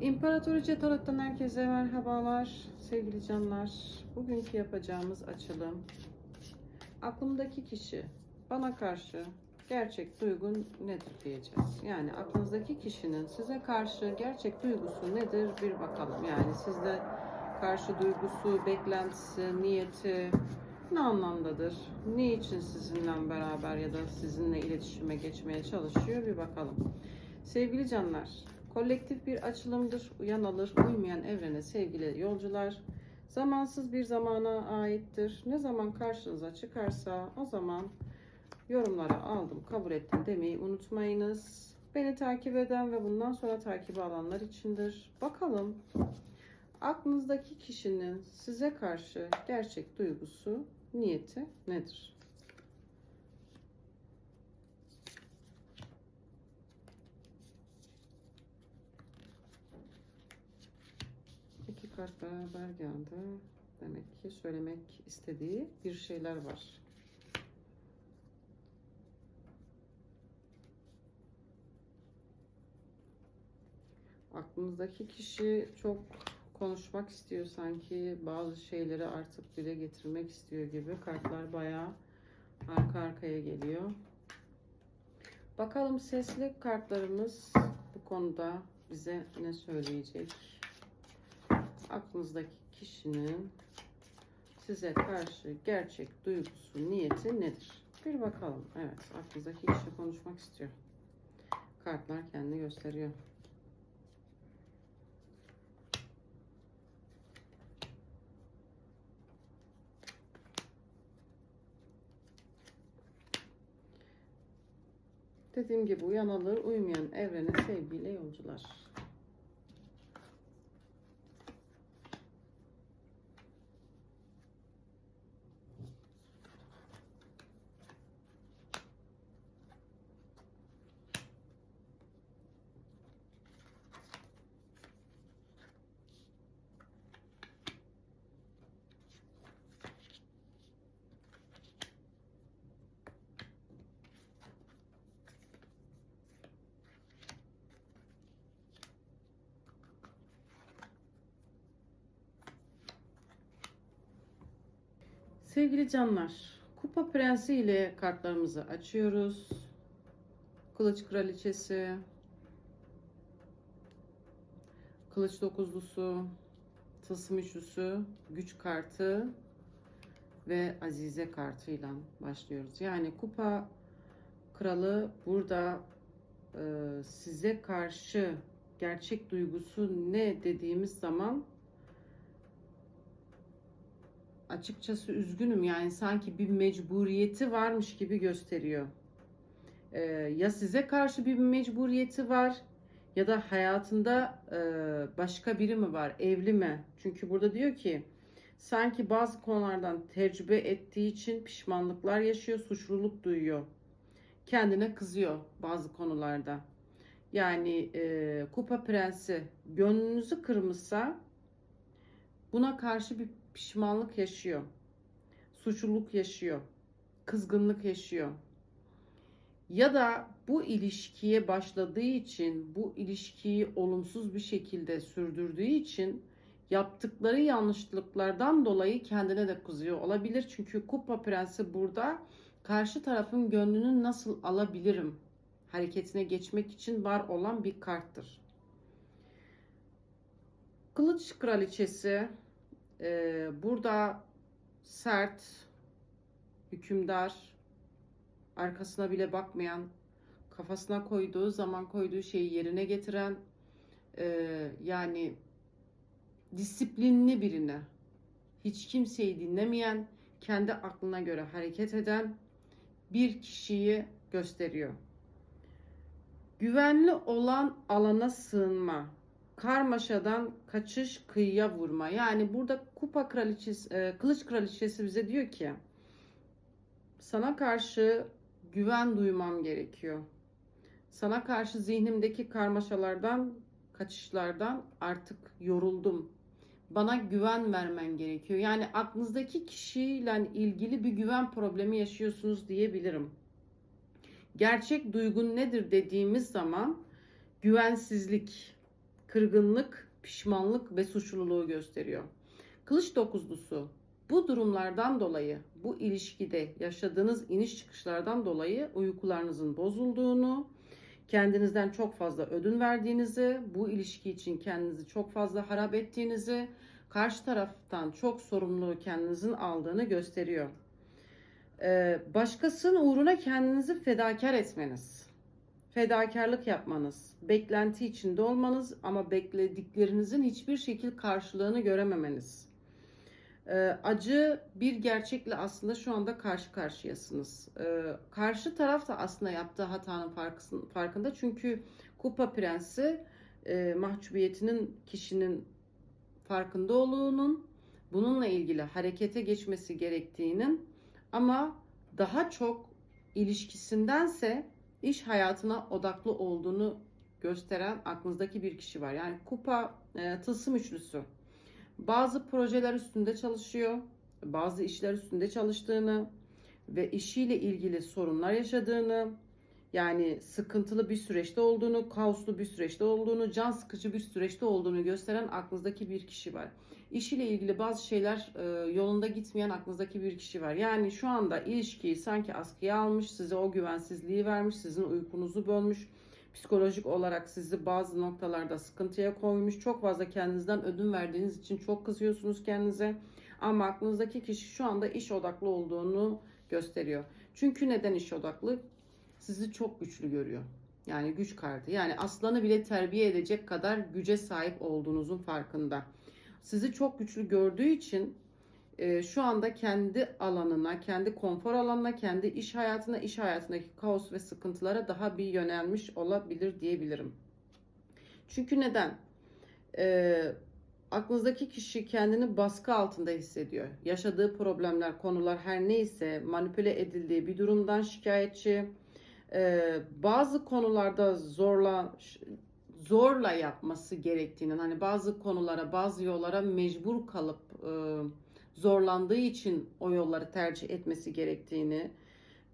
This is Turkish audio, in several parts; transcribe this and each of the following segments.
İmparatoriçe Tarot'tan herkese merhabalar sevgili canlar. Bugünkü yapacağımız açılım aklımdaki kişi bana karşı gerçek duygun nedir diyeceğiz. Yani aklınızdaki kişinin size karşı gerçek duygusu nedir bir bakalım. Yani sizde karşı duygusu, beklentisi, niyeti ne anlamdadır? Ne için sizinle beraber ya da sizinle iletişime geçmeye çalışıyor bir bakalım. Sevgili canlar, kolektif bir açılımdır. Uyan alır, uymayan evrene sevgili yolcular. Zamansız bir zamana aittir. Ne zaman karşınıza çıkarsa o zaman yorumlara aldım, kabul ettim demeyi unutmayınız. Beni takip eden ve bundan sonra takip alanlar içindir. Bakalım aklınızdaki kişinin size karşı gerçek duygusu, niyeti nedir? Kart beraber geldi. Demek ki söylemek istediği bir şeyler var. Aklımızdaki kişi çok konuşmak istiyor sanki bazı şeyleri artık dile getirmek istiyor gibi. Kartlar bayağı arka arkaya geliyor. Bakalım sesli kartlarımız bu konuda bize ne söyleyecek? Aklınızdaki kişinin size karşı gerçek duygusu, niyeti nedir? Bir bakalım. Evet, aklınızdaki kişi konuşmak istiyor. Kartlar kendini gösteriyor. Dediğim gibi uyan alır, uymayan evrene sevgiyle yolcular. Sevgili canlar, Kupa Prensi ile kartlarımızı açıyoruz. Kılıç Kraliçesi, Kılıç Dokuzlusu, Tılsım Üçlüsü, Güç Kartı ve Azize kartıyla başlıyoruz. Yani Kupa Kralı burada e, size karşı gerçek duygusu ne dediğimiz zaman açıkçası üzgünüm yani sanki bir mecburiyeti varmış gibi gösteriyor. Ee, ya size karşı bir mecburiyeti var ya da hayatında e, başka biri mi var, evli mi? Çünkü burada diyor ki sanki bazı konulardan tecrübe ettiği için pişmanlıklar yaşıyor, suçluluk duyuyor. Kendine kızıyor bazı konularda. Yani e, Kupa Prensi gönlünüzü kırmışsa buna karşı bir pişmanlık yaşıyor. Suçluluk yaşıyor. Kızgınlık yaşıyor. Ya da bu ilişkiye başladığı için, bu ilişkiyi olumsuz bir şekilde sürdürdüğü için yaptıkları yanlışlıklardan dolayı kendine de kızıyor olabilir. Çünkü Kupa Prensi burada karşı tarafın gönlünü nasıl alabilirim hareketine geçmek için var olan bir karttır. Kılıç Kraliçesi ee, burada sert, hükümdar, arkasına bile bakmayan, kafasına koyduğu zaman koyduğu şeyi yerine getiren, e, yani disiplinli birine, hiç kimseyi dinlemeyen, kendi aklına göre hareket eden bir kişiyi gösteriyor. Güvenli olan alana sığınma, karmaşadan kaçış kıyıya vurma. Yani burada kupa kraliçesi, e, kılıç kraliçesi bize diyor ki sana karşı güven duymam gerekiyor. Sana karşı zihnimdeki karmaşalardan, kaçışlardan artık yoruldum. Bana güven vermen gerekiyor. Yani aklınızdaki kişiyle ilgili bir güven problemi yaşıyorsunuz diyebilirim. Gerçek duygun nedir dediğimiz zaman güvensizlik, kırgınlık, pişmanlık ve suçluluğu gösteriyor. Kılıç dokuzlusu bu durumlardan dolayı, bu ilişkide yaşadığınız iniş çıkışlardan dolayı uykularınızın bozulduğunu, kendinizden çok fazla ödün verdiğinizi, bu ilişki için kendinizi çok fazla harap ettiğinizi, karşı taraftan çok sorumluluğu kendinizin aldığını gösteriyor. Ee, başkasının uğruna kendinizi fedakar etmeniz, fedakarlık yapmanız, beklenti içinde olmanız ama beklediklerinizin hiçbir şekil karşılığını görememeniz. Ee, acı bir gerçekle aslında şu anda karşı karşıyasınız. Ee, karşı taraf da aslında yaptığı hatanın farkında. Çünkü Kupa Prensi e, mahcubiyetinin kişinin farkında olduğunun, bununla ilgili harekete geçmesi gerektiğinin ama daha çok ilişkisindense iş hayatına odaklı olduğunu gösteren aklınızdaki bir kişi var. Yani kupa e, tılsım üçlüsü. Bazı projeler üstünde çalışıyor, bazı işler üstünde çalıştığını ve işiyle ilgili sorunlar yaşadığını, yani sıkıntılı bir süreçte olduğunu, kaoslu bir süreçte olduğunu, can sıkıcı bir süreçte olduğunu gösteren aklınızdaki bir kişi var. İşiyle ilgili bazı şeyler e, yolunda gitmeyen aklınızdaki bir kişi var. Yani şu anda ilişkiyi sanki askıya almış, size o güvensizliği vermiş, sizin uykunuzu bölmüş, psikolojik olarak sizi bazı noktalarda sıkıntıya koymuş. Çok fazla kendinizden ödün verdiğiniz için çok kızıyorsunuz kendinize. Ama aklınızdaki kişi şu anda iş odaklı olduğunu gösteriyor. Çünkü neden iş odaklı? Sizi çok güçlü görüyor. Yani güç kartı. Yani aslanı bile terbiye edecek kadar güce sahip olduğunuzun farkında. Sizi çok güçlü gördüğü için e, şu anda kendi alanına, kendi konfor alanına, kendi iş hayatına, iş hayatındaki kaos ve sıkıntılara daha bir yönelmiş olabilir diyebilirim. Çünkü neden? E, aklınızdaki kişi kendini baskı altında hissediyor. Yaşadığı problemler, konular her neyse manipüle edildiği bir durumdan şikayetçi. E, bazı konularda zorla zorla yapması gerektiğinin hani bazı konulara, bazı yollara mecbur kalıp e, zorlandığı için o yolları tercih etmesi gerektiğini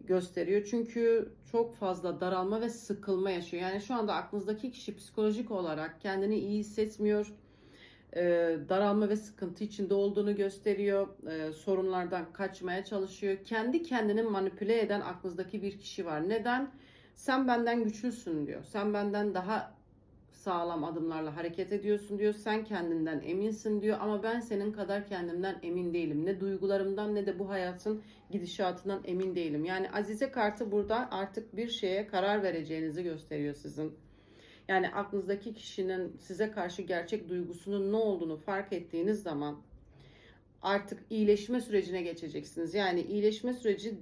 gösteriyor. Çünkü çok fazla daralma ve sıkılma yaşıyor. Yani şu anda aklınızdaki kişi psikolojik olarak kendini iyi hissetmiyor. Ee, daralma ve sıkıntı içinde olduğunu gösteriyor. Ee, sorunlardan kaçmaya çalışıyor. Kendi kendini manipüle eden aklınızdaki bir kişi var. Neden? Sen benden güçlüsün diyor. Sen benden daha sağlam adımlarla hareket ediyorsun diyor. Sen kendinden eminsin diyor ama ben senin kadar kendimden emin değilim. Ne duygularımdan ne de bu hayatın gidişatından emin değilim. Yani Azize kartı burada artık bir şeye karar vereceğinizi gösteriyor sizin. Yani aklınızdaki kişinin size karşı gerçek duygusunun ne olduğunu fark ettiğiniz zaman artık iyileşme sürecine geçeceksiniz. Yani iyileşme süreci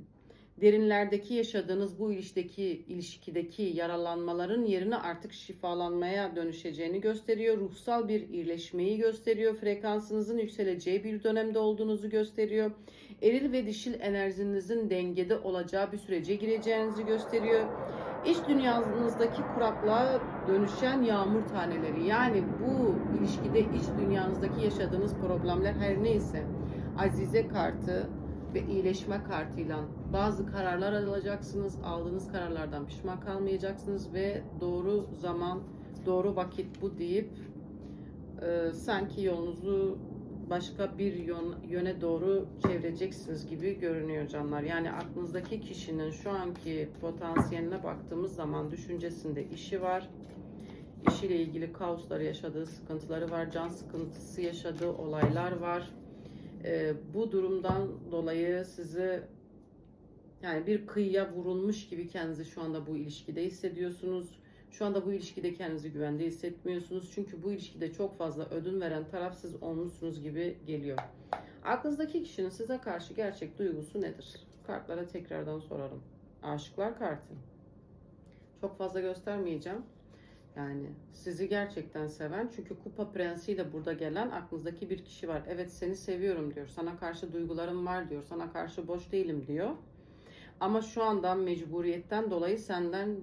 derinlerdeki yaşadığınız bu ilişkideki ilişkideki yaralanmaların yerine artık şifalanmaya dönüşeceğini gösteriyor. Ruhsal bir iyileşmeyi gösteriyor. Frekansınızın yükseleceği bir dönemde olduğunuzu gösteriyor. Eril ve dişil enerjinizin dengede olacağı bir sürece gireceğinizi gösteriyor. İç dünyanızdaki kuraklığa dönüşen yağmur taneleri yani bu ilişkide iç dünyanızdaki yaşadığınız problemler her neyse Azize kartı ve iyileşme kartıyla bazı kararlar alacaksınız. Aldığınız kararlardan pişman kalmayacaksınız ve doğru zaman, doğru vakit bu deyip e, sanki yolunuzu başka bir yön, yöne doğru çevireceksiniz gibi görünüyor canlar. Yani aklınızdaki kişinin şu anki potansiyeline baktığımız zaman düşüncesinde işi var. İşiyle ilgili kaosları yaşadığı sıkıntıları var. Can sıkıntısı yaşadığı olaylar var. E, bu durumdan dolayı sizi yani bir kıyıya vurulmuş gibi kendinizi şu anda bu ilişkide hissediyorsunuz. Şu anda bu ilişkide kendinizi güvende hissetmiyorsunuz. Çünkü bu ilişkide çok fazla ödün veren taraf siz olmuşsunuz gibi geliyor. Aklınızdaki kişinin size karşı gerçek duygusu nedir? Kartlara tekrardan sorarım. Aşıklar kartı. Çok fazla göstermeyeceğim. Yani sizi gerçekten seven çünkü kupa prensiyle burada gelen aklınızdaki bir kişi var. Evet seni seviyorum diyor. Sana karşı duygularım var diyor. Sana karşı boş değilim diyor. Ama şu anda mecburiyetten dolayı senden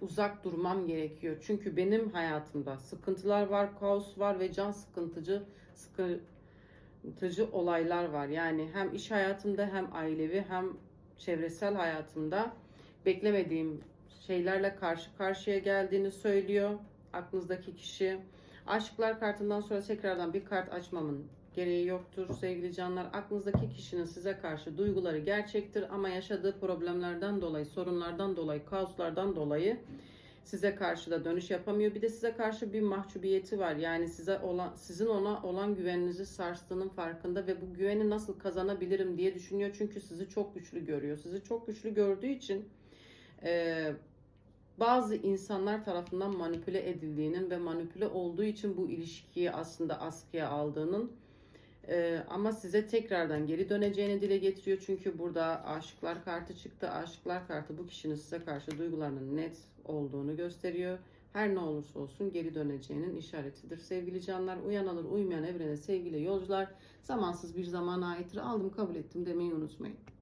uzak durmam gerekiyor. Çünkü benim hayatımda sıkıntılar var, kaos var ve can sıkıntıcı sıkıntıcı olaylar var. Yani hem iş hayatımda hem ailevi hem çevresel hayatımda beklemediğim şeylerle karşı karşıya geldiğini söylüyor. aklınızdaki kişi. Aşıklar kartından sonra tekrardan bir kart açmamın gereği yoktur sevgili canlar. Aklınızdaki kişinin size karşı duyguları gerçektir ama yaşadığı problemlerden dolayı, sorunlardan dolayı, kaoslardan dolayı size karşı da dönüş yapamıyor. Bir de size karşı bir mahcubiyeti var. Yani size olan sizin ona olan güveninizi sarstığının farkında ve bu güveni nasıl kazanabilirim diye düşünüyor. Çünkü sizi çok güçlü görüyor. Sizi çok güçlü gördüğü için e, bazı insanlar tarafından manipüle edildiğinin ve manipüle olduğu için bu ilişkiyi aslında askıya aldığının e, ama size tekrardan geri döneceğini dile getiriyor. Çünkü burada aşıklar kartı çıktı. Aşıklar kartı bu kişinin size karşı duygularının net olduğunu gösteriyor. Her ne olursa olsun geri döneceğinin işaretidir. Sevgili canlar uyanalır uymayan evrene sevgili yolcular zamansız bir zamana aittir aldım kabul ettim demeyi unutmayın.